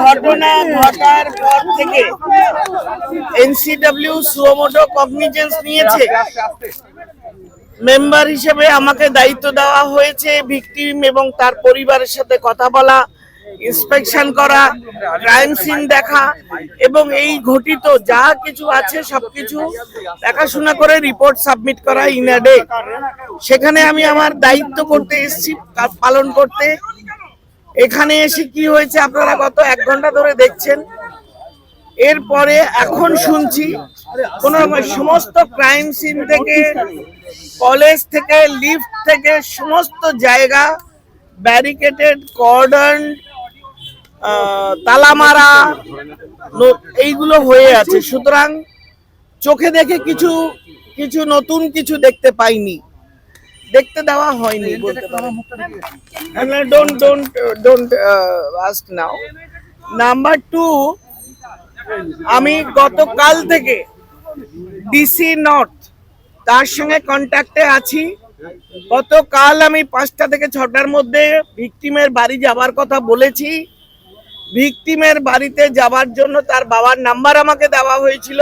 ঘটনা ঘটার পর থেকে এনসিডব্লিউ সুমোটো কগনিজেন্স নিয়েছে। মেম্বার হিসেবে আমাকে দায়িত্ব দেওয়া হয়েছে ভিকটিম এবং তার পরিবারের সাথে কথা বলা। ইন্সপেকশন করা ক্রাইম সিন দেখা এবং এই ঘটিত যা কিছু আছে, সবকিছু দেখাশোনা করে রিপোর্ট সাবমিট করা ইনাডে সেখানে আমি আমার দায়িত্ব করতে এসেছি পালন করতে। এখানে এসে কি হয়েছে আপনারা গত এক ঘণ্টা ধরে দেখছেন। এরপরে এখন শুনছি, কোন সমস্ত ক্রাইম সিন থেকে কলেজ থেকে লিফট থেকে, সমস্ত জায়গা ব্যারিকেটেড কর্ডন তালামারা এইগুলো হয়ে আছে। সুতরাং চোখে দেখে কিছু কিছু নতুন কিছু দেখতে পাইনি। দেখতে দেওয়া হয়নি বলতে don't don't don't now number two আমি গতকাল থেকে ডিসি নর্থ তার সঙ্গে কন্ট্যাক্টে আছি। গতকাল আমি পাঁচটা থেকে ছটার মধ্যে ভিকটিমের বাড়ি যাবার কথা বলেছি। ভিকটিমের বাড়িতে যাবার জন্য তার বাবার নাম্বার আমাকে দেওয়া হয়েছিল।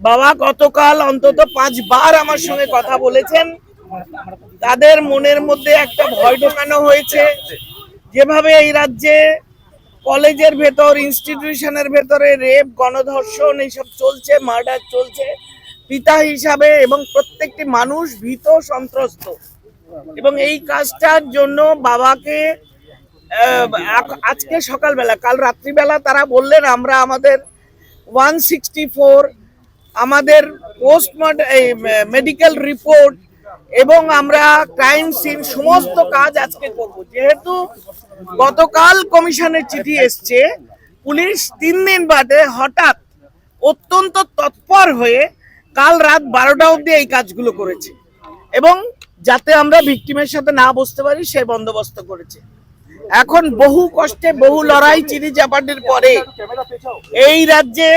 বাবা গতকাল অন্তত পাঁচবার আমার সঙ্গে কথা বলেছেন। তাদের মনের মধ্যে একটা ভয় ঢোকানো হয়েছে। যেভাবে এই রাজ্যে কলেজের ভেতর ইনস্টিটিউশনের ভেতরে রেপ গণধর্ষণ এইসব চলছে মার্ডার চলছে, পিতা হিসাবে এবং প্রত্যেকটি মানুষ ভীত সন্ত্রস্ত। এবং এই কাজটার জন্য বাবাকে আজকে সকালবেলা, কাল রাত্রিবেলা তারা বললেন, আমরা আমাদের ওয়ান সিক্সটি ফোর আমাদের পোস্ট মেডিকেল রিপোর্ট এবং আমরা ক্রাইম সিন সমস্ত কাজ আজকে করব। যেহেতু গতকাল কমিশনের চিঠি এসছে, পুলিশ তিন দিন বাদে হঠাৎ অত্যন্ত তৎপর হয়ে কাল রাত বারোটা অবধি এই কাজগুলো করেছে এবং যাতে আমরা ভিকটিমের সাথে না বসতে পারি, সে বন্দোবস্ত করেছে। এখন বহু কষ্টে বহু লড়াই চিনি চাপাটির পরে এই রাজ্যে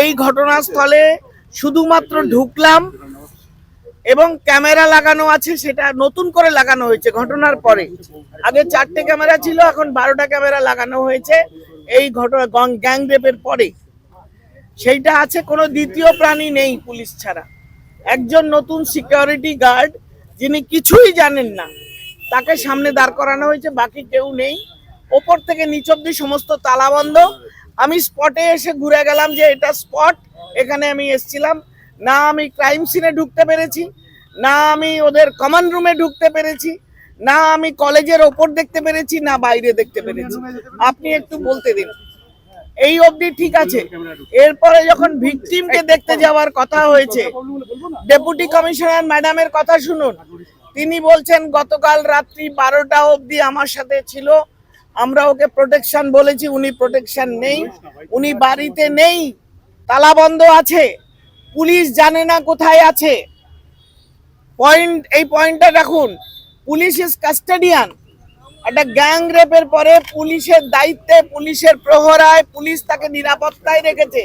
এই ঘটনাস্থলে শুধুমাত্র ঢুকলাম এবং ক্যামেরা লাগানো আছে, সেটা নতুন করে লাগানো হয়েছে ঘটনার পরে। আগে চারটে ক্যামেরা ছিল, এখন বারোটা ক্যামেরা লাগানো হয়েছে এই ঘটনা গ্যাং রেপের পরে। সেইটা আছে, কোনো দ্বিতীয় প্রাণী নেই পুলিশ ছাড়া। একজন নতুন সিকিউরিটি গার্ড যিনি কিছুই জানেন না তাকে সামনে দাঁড় করানো হয়েছে, বাকি কেউ নেই। ওপর থেকে নিচ অব্দি সমস্ত তালা বন্ধ। আমি স্পটে এসে ঘুরে গেলাম যে এটা স্পট এখানে আমি এসেছিলাম। না আমি ক্রাইম সিনে ঢুকতে পেরেছি, না আমি ওদের কমন রুমে ঢুকতে পেরেছি, না আমি কলেজের ওপর দেখতে পেরেছি, না বাইরে দেখতে পেরেছি। আপনি একটু বলতে দিন। এই অবধি ঠিক আছে। এরপরে যখন ভিকটিমকে দেখতে যাওয়ার কথা হয়েছে ডেপুটি কমিশনার ম্যাডামের কথা শুনুন। তিনি বলছেন, গতকাল রাত্রি বারোটা অবধি আমার সাথে ছিল। আমরা ওকে প্রোটেকশন বলেছি, উনি প্রোটেকশন নেই। উনি বাড়িতে নেই। তালা বন্ধ আছে। পুলিশ জানে না কোথায় আছে। পয়েন্ট, এই পয়েন্টটা রাখুন। পুলিশ ইজ কাস্টাডিয়ান একটা গ্যাং রেপের পরে পুলিশের দায়িত্বে, পুলিশের প্রহরায় পুলিশ তাকে নিরাপত্তায় রেখেছে।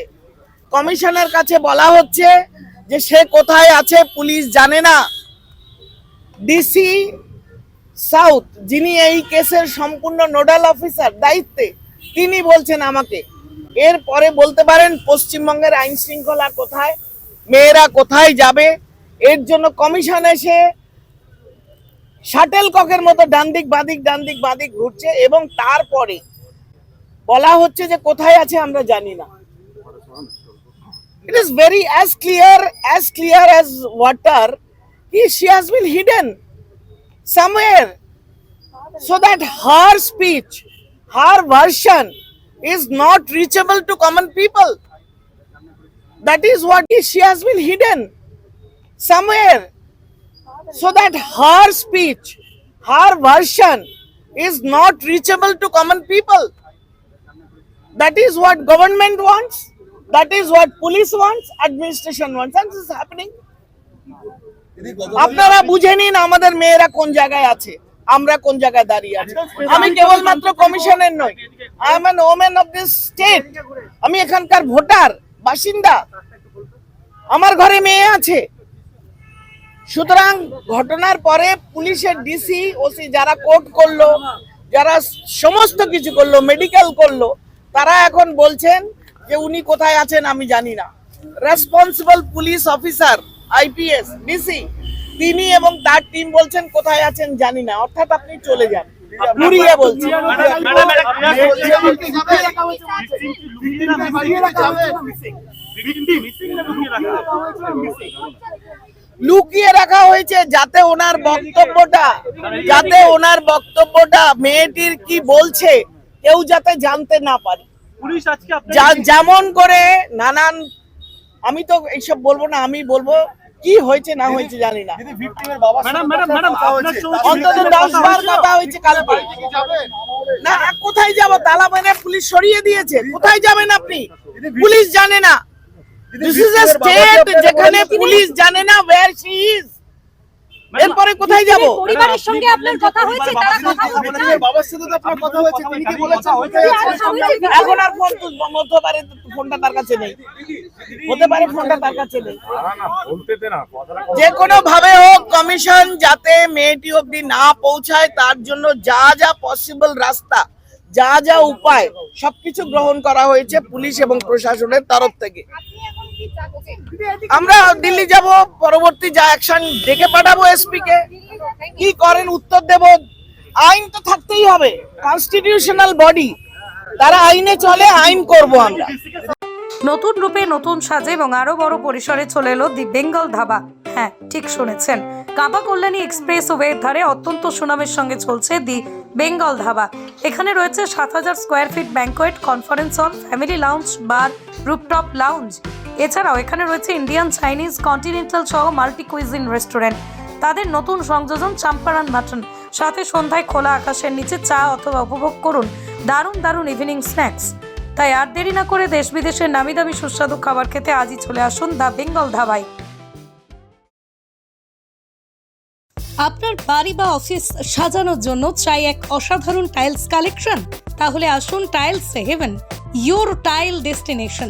কমিশনের কাছে বলা হচ্ছে যে সে কোথায় আছে, পুলিশ জানে না। ডিসি সাউথ যিনি এই কেসের সম্পূর্ণ নোডাল অফিসার, দায়িত্বে, তিনি বলছেন আমাকে এরপরে বলতে পারেন পশ্চিমবঙ্গের আইন শৃঙ্খলা কোথায়, মেয়েরা কোথায় যাবে, এর জন্য কমিশন এসে শাটেল ককের মতো ডান দিক বাদিক ডান দিক বাদিক ঘুরছে এবং তারপরে বলা হচ্ছে যে কোথায় আছে আমরা জানি না। It is very as clear as clear as water he, she has been hidden somewhere. So that her speech her version is not reachable to common people. That is what is, she has been hidden somewhere. So that her speech her version is not reachable to common people. That is what government wants. That is what police wants. Administration wants. And this is happening আপনারা বুঝে নিন আমাদের মেয়েরা কোন জায়গায় আছে, আমরা কোন জায়গায় দাঁড়িয়ে আছি। আমি কেবলমাত্র কমিশনের নই I am an women of this state আমি এখানকার ভোটার, বাসিন্দা। আমার ঘরে মেয়ে আছে। সুতরাং ঘটনার পরে পুলিশের ডিসি ওসি যারা কোর্ট করল, যারা সমস্ত কিছু করল মেডিকেল করল, তারা এখন বলছেন যে উনি কোথায় আছেন আমি জানি না। Responsible police officer IPS DC তিনি এবং তার টিম বলছেন কোথায় আছেন জানি না। অর্থাৎ আপনি চলে যান। ঘুরিয়ে লুকিয়ে রাখা হয়েছে যাতে ওনার বক্তব্যটা যাতে ওনার বক্তব্যটা মেয়েটির কি বলছে কেউ যাতে জানতে না পারে। যেমন করে নানান আমি তো এইসব বলব না আমি বলব কি হয়েছে না হয়েছে জানি না। ম্যাডাম ম্যাডাম ম্যাডাম আপনার সঙ্গে অন্তত দশ বার কথা হয়েছে কালকে না কোথায় যাব? তালা মানে পুলিশ সরিয়ে দিয়েছে। কোথায় যাবেন আপনি? পুলিশ জানে না। দিস ইজ এ স্টেট যেখানে পুলিশ জানে না ওয়্যার শি ইজ এরপরে কোথায় যাব? পরিবারের সঙ্গে আপনার কথা হয়েছে তারা কথা বলছে? বাবার সাথে তো আপনার কথা হয়েছে তিনি কি বলেছেন। এখন আর ফোন হতে পারে ফোনটা তার কাছে নেই। হতে পারে ফোনটা তার কাছে নেই। যে কোনো ভাবে হোক কমিশন যাতে মেয়েটি অবধি না পৌঁছায় তার জন্য যা যা পসিবল রাস্তা যা যা উপায় সবকিছু গ্রহণ করা হয়েছে পুলিশ এবং প্রশাসনের তরফ থেকে। আমরা দিল্লি যাব, পরবর্তী যা অ্যাকশন ডেকে পাঠাবো এসপি কে। কি করেন উত্তর দেব? আইন তো থাকতেই হবে কনস্টিটিউশনাল বডি তারা আইনে চলে, আইন করব আমরা। নতুন রূপে নতুন সাজে এবং আরও বড় পরিসরে চলে এলো দি বেঙ্গল ধাবা। হ্যাঁ ঠিক শুনেছেন। কাবা কল্যাণী এক্সপ্রেস ওয়ের ধারে অত্যন্ত সুনামের সঙ্গে চলছে দি বেঙ্গল ধাবা। এখানে রয়েছে সাত হাজার square feet banquet conference hall family lounge bar rooftop lounge এছাড়াও এখানে রয়েছে ইন্ডিয়ান চাইনিজ কন্টিনেন্টাল সহ মাল্টি কুইজিন রেস্টুরেন্ট তাদের নতুন সংযোজন চাম্পারান মাটন। সাথে সন্ধ্যায় খোলা আকাশের নিচে চা অথবা উপভোগ করুন দারুণ দারুণ ইভিনিং স্ন্যাক্স তাই আর দেরি না করে দেশ বিদেশের নামি দামি সুস্বাদু খাবার খেতে আজই চলে আসুন দ্য বেঙ্গল ধাবায়। আপনার বাড়ি বা অফিস সাজানোর জন্য চাই এক অসাধারণ টাইলস কালেকশন তাহলে আসুন tiles haven your tile destination